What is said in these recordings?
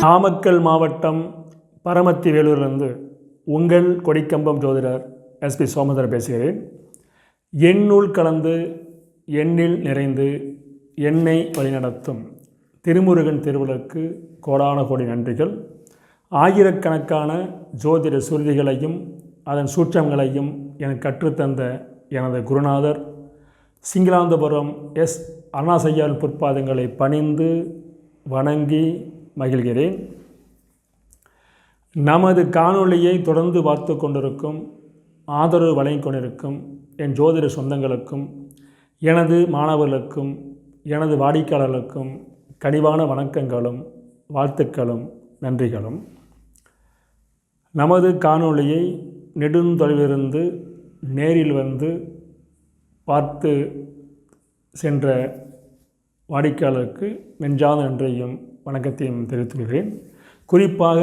நாமக்கல் மாவட்டம் பரமத்தி வேலூரிலிருந்து உங்கள் கொடிக்கம்பம் ஜோதிடர் எஸ்பி சோமதர் பேசுகிறேன். எண்ணுள் கலந்து எண்ணில் நிறைந்து எண்ணை வழிநடத்தும் திருமுருகன் திருவிழக்கு கோடான கோடி நன்றிகள். ஆயிரக்கணக்கான ஜோதிட சுருதிகளையும் அதன் சூற்றங்களையும் எனக்கு கற்றுத்தந்த எனது குருநாதர் சிங்களாந்தபுரம் எஸ் அண்ணாசையால் பொற்பாதங்களை பணிந்து வணங்கி மகிழ்கிறேன். நமது காணொளியை தொடர்ந்து பார்த்து கொண்டிருக்கும் ஆதரவு வழங்கிக் கொண்டிருக்கும் என் ஜோதிட சொந்தங்களுக்கும் எனது மாணவர்களுக்கும் எனது வாடிக்கையாளர்களுக்கும் கனிவான வணக்கங்களும் வாழ்த்துக்களும் நன்றிகளும். நமது காணொளியை நெடுந்தொலைவிலிருந்து நேரில் வந்து பார்த்து சென்ற வாடிக்கையாளருக்கு நெஞ்சாத நன்றியும் வணக்கத்தையும் தெரிவித்துக்கொள்கிறேன். குறிப்பாக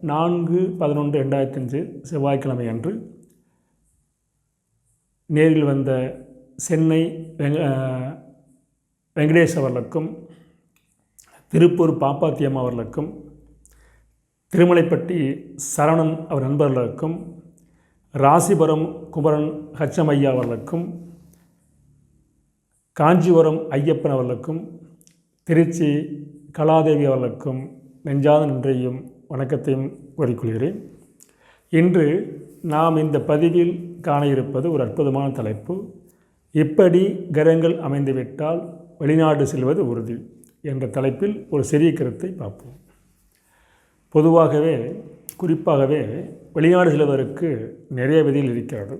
நான்கு பதினொன்று ரெண்டாயிரத்தி அஞ்சு செவ்வாய்க்கிழமை அன்று நேரில் வந்த சென்னை வெங்க வெங்கடேஷ் அவர்களுக்கும் திருப்பூர் பாப்பாத்தியம் அவர்களுக்கும் திருமலைப்பட்டி சரவணன் அவர் நண்பர்களுக்கும் ராசிபுரம் குமரன் ஹச்சம் ஐயா அவர்களுக்கும் காஞ்சிபுரம் ஐயப்பன் அவர்களுக்கும் திருச்சி கலாதேவி அவர்களுக்கும் நெஞ்சாத நன்றியும் வணக்கத்தையும் கூறிக்கொள்கிறேன். இன்று நாம் இந்த பதிவில் காண இருப்பது ஒரு அற்புதமான தலைப்பு. இப்படி கிரகங்கள் அமைந்துவிட்டால் வெளிநாடு செல்வது உறுதி என்ற தலைப்பில் ஒரு சிறிய கருத்தை பார்ப்போம். பொதுவாகவே குறிப்பாகவே வெளிநாடு செல்வதற்கு நிறைய விதிகள் இருக்கிறது.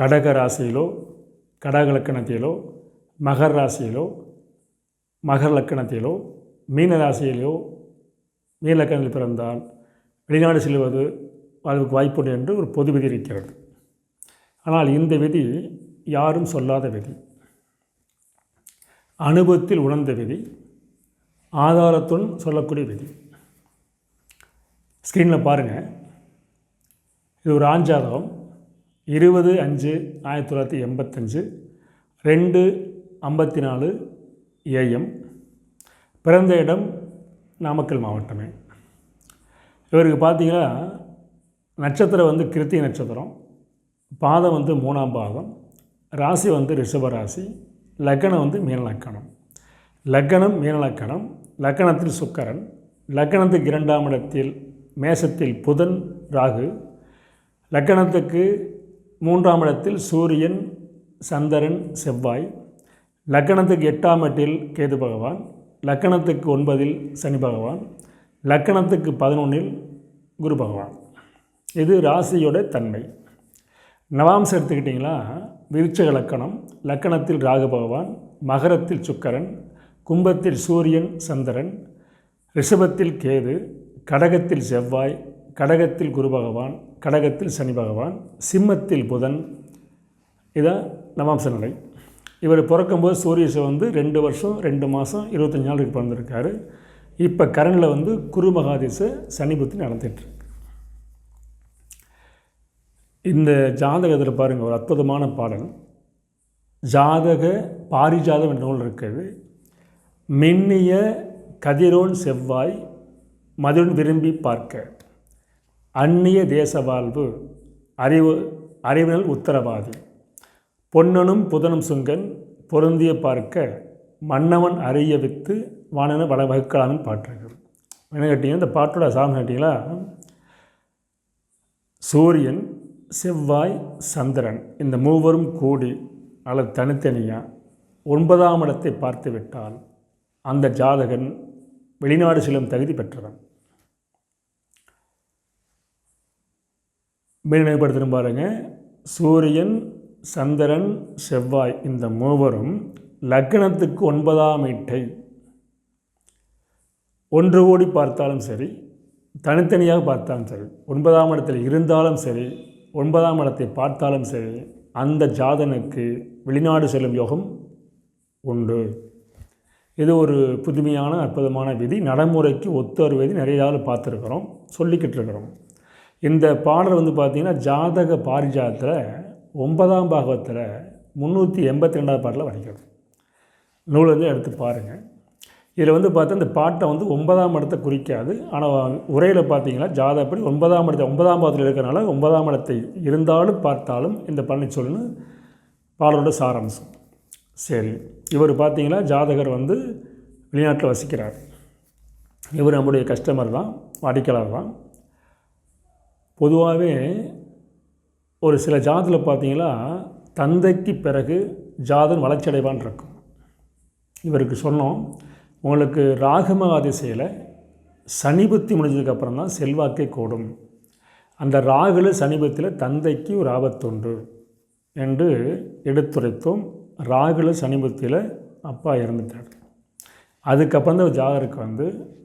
கடக ராசியிலோ கடக லக்கணத்திலோ மகர ராசியிலோ மகர லக்கணத்திலோ மீன ராசியிலோ மீன லக்கணத்தில் பிறந்தால் வெளிநாடு செல்வது வாழ்வுக்கு வாய்ப்புண்டு என்று ஒரு பொது விதி இருக்கிறது. ஆனால் இந்த விதி யாரும் சொல்லாத விதி. அனுபவத்தில் உணர்ந்த விதி ஆதாரத்துடன் சொல்லக்கூடிய விதி. ஸ்க்ரீனில் பாருங்கள் இது ஒரு ஆஞ்சாதகம் இருபது அஞ்சு ஆயிரத்தி தொள்ளாயிரத்தி எண்பத்தஞ்சு. ரெண்டு ஐம்பத்தி நாலு ஏஎம். பிறந்த இடம் நாமக்கல் மாவட்டமே. இவருக்கு பார்த்தீங்கன்னா நட்சத்திரம் வந்து கிருத்திக நட்சத்திரம். பாதம் வந்து மூணாம் பாதம். ராசி வந்து ரிஷப ராசி. லக்கணம் வந்து மீனலக்கணம் லக்கணம். மீனலக்கணம் லக்கணத்தில் சுக்கரன். லக்கணத்துக்கு இரண்டாம் இடத்தில் மேசத்தில் புதன் ராகு. லக்கணத்துக்கு மூன்றாம் இடத்தில் சூரியன் சந்திரன் செவ்வாய். லக்கணத்துக்கு எட்டாம் இடத்தில் கேது பகவான். லக்கணத்துக்கு ஒன்பதில் சனி பகவான். லக்கணத்துக்கு பதினொன்றில் குரு பகவான். இது ராசியோட தன்மை. நவாம்சம் எடுத்துக்கிட்டிங்களா? விருச்சக லக்கணம். லக்கணத்தில் ராகு பகவான் மகரத்தில் சுக்கரன் கும்பத்தில் சூரியன் சந்திரன் ரிஷபத்தில் கேது கடகத்தில் செவ்வாய் கடகத்தில் குரு பகவான் கடகத்தில் சனி பகவான் சிம்மத்தில் புதன். இதான் நவாம்ச நிலை இவர் பிறக்கும்போது சூரியசை வந்து ரெண்டு வருஷம் ரெண்டு மாதம் இருபத்தஞ்சி நாளுக்கு பிறந்திருக்காரு. இப்போ கரண்டில் வந்து குரு மகாதேச சனி புத்தி நடந்துட்டுருக்கு இந்த ஜாதகத்தில் பாருங்கள் ஒரு அற்புதமான பாடல். ஜாதக பாரிஜாதம் என்ற நூல் இருக்குது. மின்னிய கதிரோன் செவ்வாய் மதுரன் விரும்பி பார்க்க. அந்நிய தேச வாழ்வு அறிவு அறிவினல் உத்தரவாதி. பொன்னனும் புதனும் சுங்கன் பொருந்திய பார்க்க மன்னவன் அறிய வித்து வானன வள வகுக்கலாம்னு பாட்டுகள் என்ன கேட்டீங்க? இந்த பாட்டோட சாமி கேட்டிங்களா? சூரியன் செவ்வாய் சந்திரன் இந்த மூவரும் கூடி அல்லது தனித்தனியாக ஒன்பதாம் இடத்தை பார்த்து விட்டால் அந்த ஜாதகன் வெளிநாடு செல்லும் தகுதி பெற்றவன். மீனப்படுத்தின பாருங்க. சூரியன் சந்திரன் செவ்வாய் இந்த மூவரும் லக்னத்துக்கு ஒன்பதாம் வீட்டை. ஒன்று கோடி பார்த்தாலும் சரி தனித்தனியாக பார்த்தாலும் சரி ஒன்பதாம் இடத்தில் இருந்தாலும் சரி ஒன்பதாம் இடத்தை பார்த்தாலும் சரி அந்த ஜாதனுக்கு வெளிநாடு செல்லும் யோகம் உண்டு. இது ஒரு புதுமையான அற்புதமான விதி. நடைமுறைக்கு ஒத்து ஒரு விதி நிறைய பார்த்துருக்குறோம் சொல்லிக்கிட்டு இருக்கிறோம் இந்த பாடல் வந்து பார்த்திங்கன்னா ஜாதக பாரிஜாதத்தில் ஒன்பதாம் பாகவத்தில் முந்நூற்றி எண்பத்தி ரெண்டாவது பாட்டில் வரைக்கிறது நூலேருந்து எடுத்து பாருங்கள் இதில் வந்து பார்த்தா இந்த பாட்டை வந்து ஒன்பதாம் இடத்தை குறிக்காது. ஆனால் உரையில் பார்த்தீங்கன்னா ஜாதகப்படி ஒன்பதாம் இடத்தை ஒன்பதாம் பாதத்தில் இருக்கிறனால ஒன்பதாம் இடத்தை இருந்தாலும் பார்த்தாலும் இந்த பழனிச்சொல்னு பாடலோட சாராம்சம். சரி இவர் பார்த்தீங்கன்னா ஜாதகர் வந்து வெளிநாட்டில் வசிக்கிறார். இவர் நம்முடைய கஸ்டமர் தான் வாடிக்கையாளர் தான். பொதுவாகவே ஒரு சில ஜாதத்தில் பார்த்தீங்கன்னா தந்தைக்கு பிறகு ஜாதன் வளர்ச்சியடைவான் இருக்கும். இவருக்கு சொன்னோம் உங்களுக்கு ராகம அதிசையில் சனிபுத்தி முடிஞ்சதுக்கப்புறம் தான் செல்வாக்கை கூடும். அந்த ராகுல சனிபத்தில் தந்தைக்கு ஒரு ஆபத்துண்டு என்று எடுத்துரைத்தோம். ராகுல சனிபத்தில் அப்பா இறந்துட்டார். அதுக்கப்புறம் தான் ஜாதகருக்கு வந்து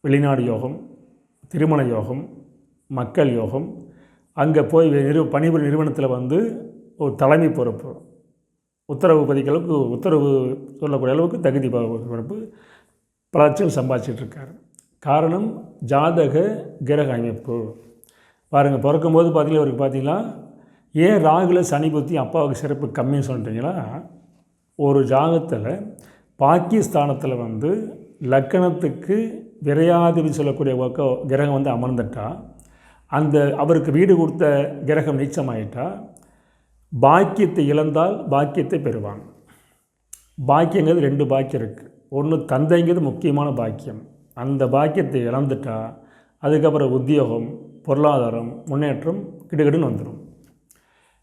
வெளிநாடு யோகம் திருமண யோகம் மக்கள் யோகம். அங்கே போய் நிறு பணிபுரி நிறுவனத்தில் வந்து ஒரு தலைமை பொறுப்பு. உத்தரவு பதிக்க அளவுக்கு உத்தரவு சொல்லக்கூடிய அளவுக்கு தகுதி பொறுப்பு பல லட்சம் சம்பாதிச்சிட்ருக்காரு. காரணம் ஜாதக கிரக அமைப்பு. பாருங்கள் பிறக்கும்போது பார்த்தீங்கன்னா அவருக்கு பார்த்தீங்கன்னா ஏன் ராகுல சனி புத்தி அப்பாவுக்கு சிறப்பு கம்மின்னு சொல்லிட்டீங்கன்னா ஒரு ஜாதகத்தில் பாகிஸ்தானத்தில் வந்து லக்கணத்துக்கு விரையாதிபதி சொல்லக்கூடிய கிரகம் வந்து அமர்ந்துட்டால் அந்த அவருக்கு வீடு கொடுத்த கிரகம் நீச்சமாயிட்டா பாக்கியத்தை இழந்தால் பாக்கியத்தை பெறுவாங்க பாக்கியங்கிறது ரெண்டு பாக்கியம் இருக்குது ஒன்று தந்தைங்கிறது முக்கியமான பாக்கியம். அந்த பாக்கியத்தை இழந்துட்டா அதுக்கப்புறம் உத்தியோகம் பொருளாதாரம் முன்னேற்றம் கிடுகிடுன்னு வந்துடும்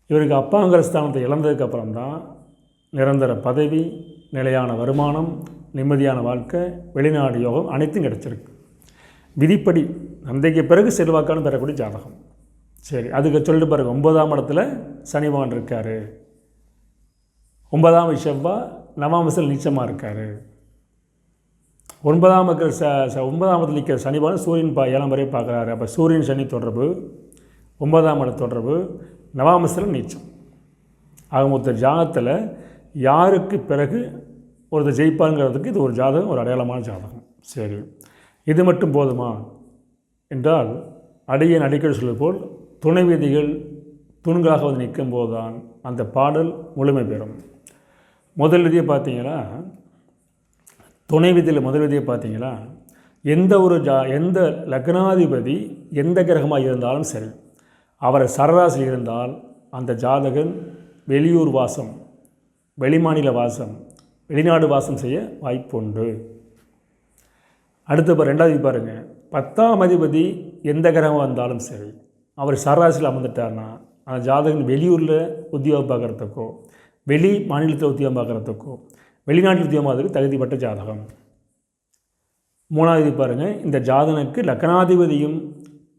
இவருக்கு அப்பாங்கிற ஸ்தானத்தை இழந்ததுக்கப்புறம் தான் நிரந்தர பதவி நிலையான வருமானம் நிம்மதியான வாழ்க்கை வெளிநாடு யோகம் அனைத்தும் கிடச்சிருக்கு. விதிப்படி நந்தைக்கு பிறகு செல்வாக்கான பெறக்கூடிய ஜாதகம். சரி அதுக்கு சொல்லிட்டு பாருங்க. ஒன்பதாம் இடத்துல சனிவான் இருக்கார். ஒன்பதாம் செவ்வாய் வசல் நீச்சமாக இருக்கார். ஒன்பதாம் இருக்கிற ச ச ஒன்பதாம் இடத்துல நிற்கிற சனி சூரியன் பா ஏழாம் வரை பார்க்குறாரு. அப்போ சூரியன் சனி தொடர்பு. ஒன்பதாம் இட தொடர்பு. நவாமசில் நீச்சம். ஆக மொத்த ஜாதகத்தில் யாருக்கு பிறகு ஒருத்தர் ஜெயிப்பாருங்கிறதுக்கு இது ஒரு ஜாதகம் ஒரு அடையாளமான ஜாதகம். சரி. இது மட்டும் போதுமா? என்றால் அடியன் அடிக்கடி சொல்வது போல் துணை விதிகள் தூண்களாக வந்து நிற்கும் போதுதான் அந்த பாடல் முழுமை பெறும். முதல் விதியை பார்த்தீங்கன்னா துணை விதியில் முதல் விதியை பார்த்தீங்கன்னா எந்த ஒரு ஜா எந்த லக்னாதிபதி எந்த கிரகமாக இருந்தாலும் சரி அவரை சரராசி இருந்தால் அந்த ஜாதகன் வெளியூர் வாசம் வெளிமாநில வாசம் வெளிநாடு வாசம் செய்ய வாய்ப்புண்டு. அடுத்து இப்போ ரெண்டாவது பாருங்கள் பத்தாம் அதிபதி எந்த கிரகம் வந்தாலும் சரி அவர் சராசியில் அமர்ந்துட்டார்னா அந்த ஜாதகன் வெளியூரில் உத்தியோகம் பார்க்குறதுக்கோ வெளி மாநிலத்தில் உத்தியோகம் பார்க்குறதுக்கோ வெளிநாட்டில் உத்தியோகம் பார்க்கறதுக்கு தகுதிப்பட்ட ஜாதகம். மூணாவது பாருங்கள் இந்த ஜாதகனுக்கு லக்னாதிபதியும்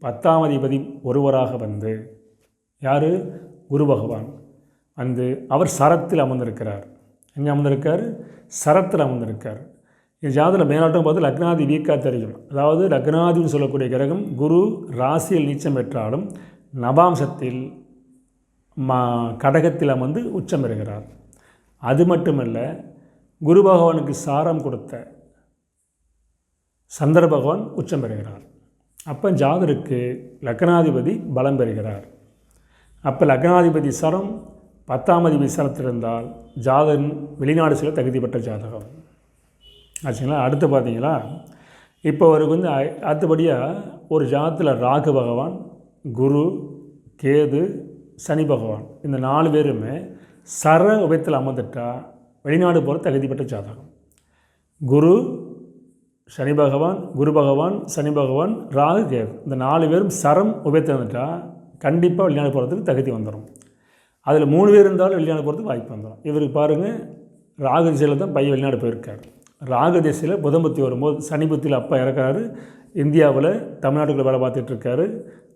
பத்தாம் அதிபதி ஒருவராக வந்து யார்? குரு பகவான். வந்து அவர் சரத்தில் அமர்ந்திருக்கிறார். எங்கே அமர்ந்திருக்கார்? சரத்தில் அமர்ந்திருக்கார். இந்த ஜாதகத்தில் மேலாட்டம் பார்த்து லக்னாதி வீக்காக தெரியும். அதாவது லக்னாதின்னு சொல்லக்கூடிய கிரகம் குரு ராசியில் நீச்சம் பெற்றாலும் நவாம்சத்தில் மா கடகத்தில் அமர்ந்து உச்சம் பெறுகிறார். அது மட்டுமல்ல குரு பகவானுக்கு சாரம் கொடுத்த சந்திர பகவான் உச்சம் பெறுகிறார். அப்போ ஜாதருக்கு லக்னாதிபதி பலம் பெறுகிறார். அப்போ லக்னாதிபதி சரம் பத்தாம் அதிபதி சரத்திருந்தால் ஜாதகன் வெளிநாடு செல்ல தகுதி பெற்ற ஜாதகம். ஆச்சுங்களா? அடுத்து பார்த்தீங்களா? இப்போ அவருக்கு வந்து அடுத்தபடியாக ஒரு ஜாதத்தில் ராகு பகவான் குரு கேது சனி பகவான் இந்த நாலு பேருமே சர உபயத்தில் அமர்ந்துட்டால் வெளிநாடு போகிற தகுதி பெற்ற ஜாதகம். குரு சனி பகவான் குரு பகவான் சனி பகவான் ராகு கேது இந்த நாலு பேரும் சரம் உபயத்தில் வந்துட்டால் கண்டிப்பாக வெளிநாடு போகிறதுக்கு தகுதி வந்துடும் அதில் மூணு பேர் இருந்தாலும் வெளிநாடு போகிறதுக்கு வாய்ப்பு வந்துடும் இவருக்கு பாருங்கள் ராகு திசையில் தான் பையன் வெளிநாடு போயிருக்கார். ராகு திசையில் வரும்போது சனி அப்பா இறக்குறாரு. இந்தியாவில் தமிழ்நாட்டுக்குள்ள வேலை பார்த்துட்ருக்காரு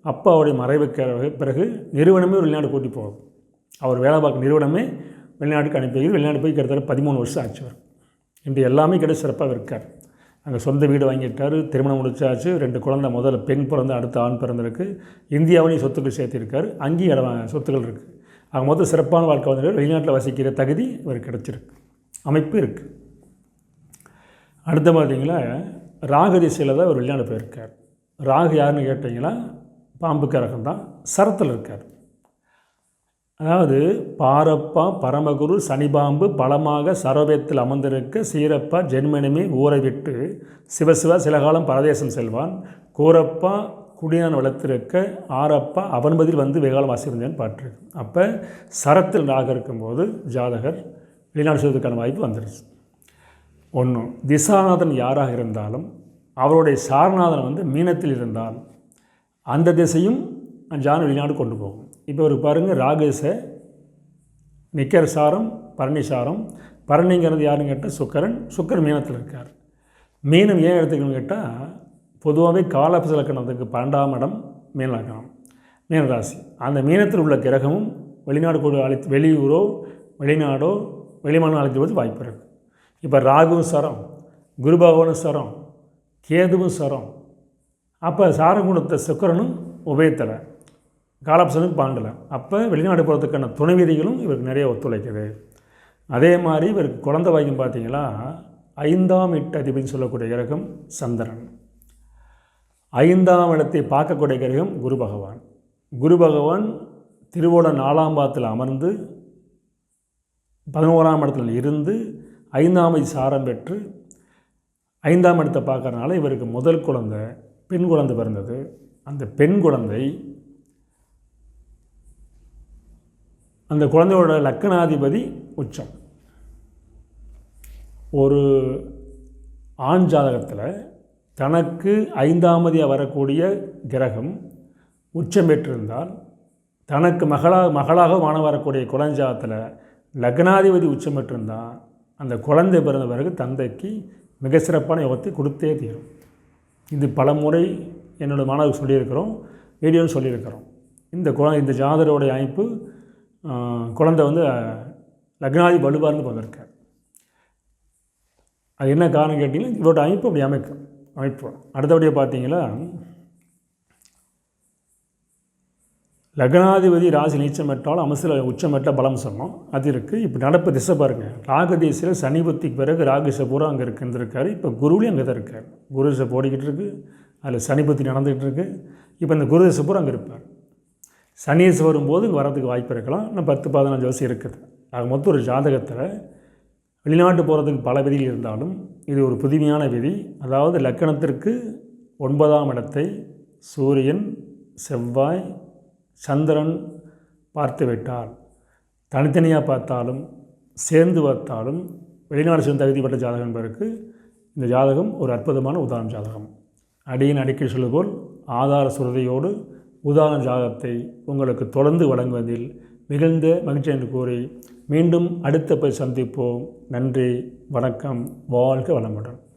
அப்பாவுடைய மறைவுக்கு பிறகு நிறுவனமே வெளிநாடு கூட்டி போகும். அவர் வேலை பார்க்க நிறுவனமே வெளிநாட்டுக்கு அனுப்பி வெளிநாடு போய் கிட்டத்தட்ட பதிமூணு வருஷம் ஆச்சு அவர். இன்று எல்லாமே கிட்ட சிறப்பாக இருக்கார். அங்கே சொந்த வீடு வாங்கிட்டார் திருமணம் முடிச்சாச்சு. ரெண்டு குழந்தை முதல்ல பெண் பிறந்த அடுத்த ஆண் பிறந்திருக்கு. இந்தியாவிலையும் சொத்துக்கள் சேர்த்திருக்கார். அங்கேயும் இடம் சொத்துக்கள் இருக்குது அவங்க மொத்தம் சிறப்பான வாழ்க்கை வந்து வெளிநாட்டில் வசிக்கிற தகுதி இவருக்கு கிடச்சிருக்கு. அமைப்பு இருக்குது அடுத்த பார்த்திங்கன்னா ராகு திசையில் தான் அவர் வெளிநாடு போயிருக்கார். ராகு யாருன்னு கேட்டிங்கன்னா பாம்பு கரகம் தான் சரத்தில் இருக்கார். அதாவது பாரப்பா பரமகுரு சனிபாம்பு பலமாக சரோபத்தில் அமர்ந்திருக்க சீரப்பா ஜென்மனிமே ஊரை விட்டு சிவசிவா சில காலம் பரதேசம் செல்வான். கூரப்பா குடியான் வளர்த்திருக்க ஆரப்பா அவன் பதில் வந்து வெகாலம் வாசிருந்தேன்னு பாட்டு அப்போ சரத்தில் ராக இருக்கும்போது ஜாதகர் வெளிநாடு செய்வதற்கான வாய்ப்பு வந்துடுச்சு ஒன்று திசாநாதன் யாராக இருந்தாலும் அவருடைய சாரநாதன் வந்து மீனத்தில் இருந்தால் அந்த திசையும் ஜான் வெளிநாடு கொண்டு போகும். இப்போ ஒரு பாருங்கள் ராகேச நிக்கர் சாரம் பரணி சாரம். பரணிங்கிறது யாருன்னு கேட்டால் சுக்கரன் சுக்கரன் மீனத்தில் இருக்கார். மீனம் ஏன் எடுத்துக்கணும்னு கேட்டால் பொதுவாகவே காலபச லக்கணத்துக்கு பன்னெண்டாம் இடம் மீன லக்கணம் மீனராசி. அந்த மீனத்தில் உள்ள கிரகமும் வெளிநாடு கூட அழைத்து வெளியூரோ வெளிநாடோ வெளிமான அழைத்து போது வாய்ப்பு இருக்குது இப்போ ராகுவும் சரம் குரு பகவானும் சரம் கேதுவும் சரம். அப்போ சாரம் சுக்கரனும் உபயத்தலை காலாப்சனுக்கு பாண்டலை. அப்போ வெளிநாடு போகிறதுக்கான துணை விதிகளும் இவருக்கு நிறைய ஒத்துழைக்குது. அதே மாதிரி இவருக்கு குழந்தை வாய்க்கும் பார்த்தீங்களா? ஐந்தாம் எட்டு அதிபதினு சொல்லக்கூடிய கிரகம் சந்திரன். ஐந்தாம் இடத்தை பார்க்கக்கூடிய கிரகம் குரு பகவான். குரு பகவான் திருவோட நாலாம் பாத்தில் அமர்ந்து பதினோராம் இடத்துல இருந்து ஐந்தாம் சாரம் பெற்று ஐந்தாம் இடத்தை பார்க்கறனால இவருக்கு முதல் குழந்தை பெண் குழந்தை பிறந்தது. அந்த பெண் குழந்தை அந்த குழந்தையோட லக்கணாதிபதி உச்சம். ஒரு ஆண் ஜாதகத்தில் தனக்கு ஐந்தாமதியாக வரக்கூடிய கிரகம் உச்சம் பெற்றிருந்தால் தனக்கு மகளாக மகளாக வான வரக்கூடிய குழஞ்சாதத்தில் லக்னாதிபதி உச்சம் பெற்றிருந்தால் அந்த குழந்தை பிறந்த பிறகு தந்தைக்கு மிக சிறப்பான யோகத்தை கொடுத்தே தீரும். இது பல முறை என்னோடய மாணவர்கள் சொல்லியிருக்கிறோம் வீடியோன்னு சொல்லியிருக்கிறோம். இந்த குழந்தை இந்த ஜாதரோடைய அமைப்பு குழந்தை வந்து லக்னாதி வலுவார்ந்து பிறந்திருக்கார் அது என்ன காரணம் கேட்டிங்கன்னா இவரோட அமைப்பு அப்படி அமைக்கும். அமைப்பு. அடுத்தபடியாக பார்த்தீங்களா லக்னாதிபதி ராசி நீச்சமற்றால் அமசில் உச்சமற்ற பலம் சொன்னோம். அது இருக்குது இப்போ நடப்பு திசை பாருங்கள் ராகதேசியில் சனிபத்திக்கு பிறகு ராகுஷ பூரா அங்கே இருக்குருக்காரு இப்போ குருவிலையும் அங்கே தான் இருக்கார். குரு திசை போடிக்கிட்டு இருக்கு. அதில் சனிபத்தி நடந்துகிட்டு இருக்கு. இப்போ இந்த குரு திசை பூரா அங்கே இருப்பார். சனியசு வரும்போது இங்கே வரதுக்கு வாய்ப்பு இருக்கலாம். இன்னும் பத்து பதினஞ்சு வருஷம் இருக்குது. ஆக மொத்தம் ஒரு ஜாதகத்தில் வெளிநாட்டு போகிறதுக்கு பல விதிகள் இருந்தாலும் இது ஒரு புதுமையான விதி. அதாவது லக்கணத்திற்கு ஒன்பதாம் இடத்தை சூரியன் செவ்வாய் சந்திரன் பார்த்து விட்டால் தனித்தனியாக பார்த்தாலும் சேர்ந்து பார்த்தாலும் வெளிநாடு சேர்ந்து தகுதிப்பட்ட ஜாதகம் என்பதற்கு இந்த ஜாதகம் ஒரு அற்புதமான உதாரண ஜாதகம். அடியின் அடிக்கடி சொல்லுபோல் ஆதார சுரதியோடு உதாரண ஜாதகத்தை உங்களுக்கு தொடர்ந்து வழங்குவதில் மிகுந்த மகிழ்ச்சி என்று கூறி மீண்டும் அடுத்த போய் சந்திப்போம். நன்றி வணக்கம் வாழ்க வளமுடன்.